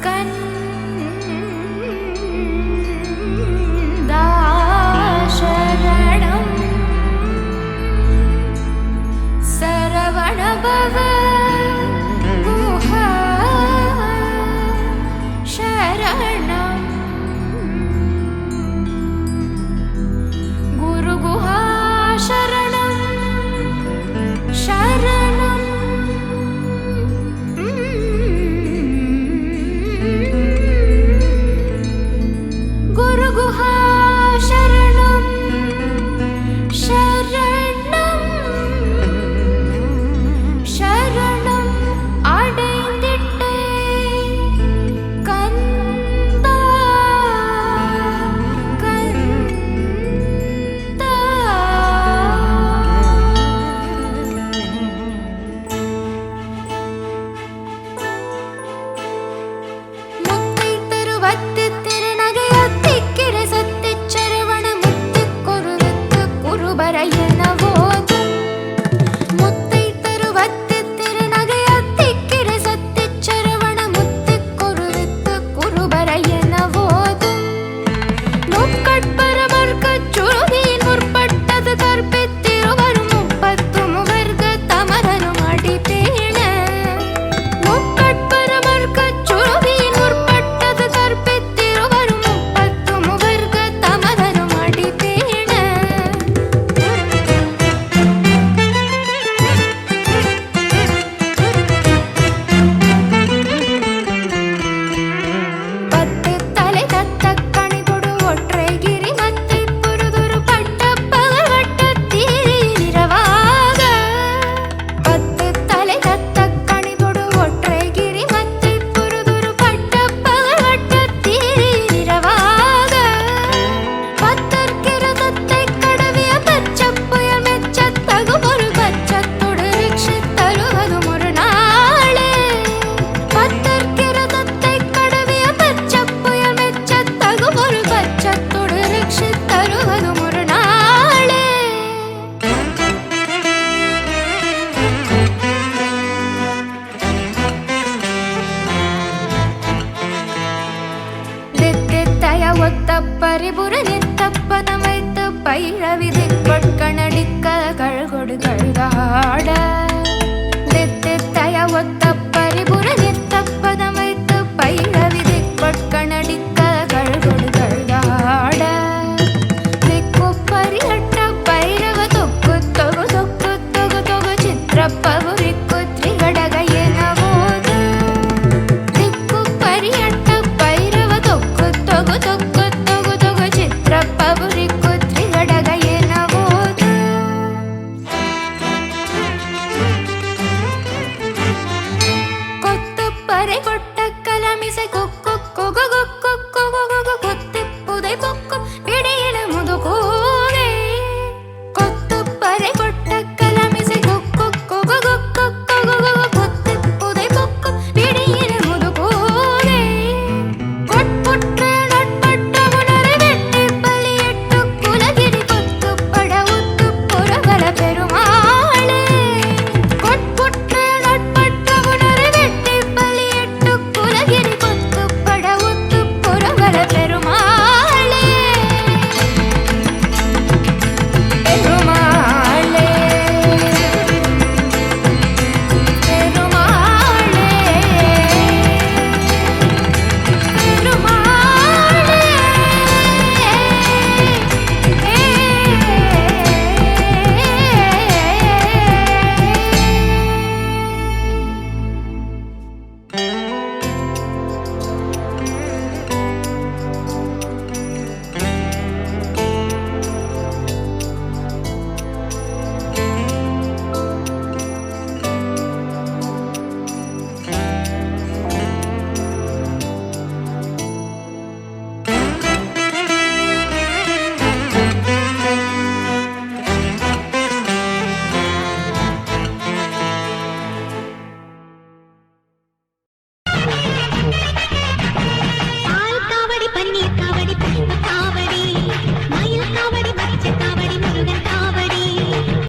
Lepaskan. грає на воді. பரிபுர நித்த பதமைத்து பயிழ விதை கொட்கணடிக்க கழ்கொடு கழுதாட. பிடியில முதுகூ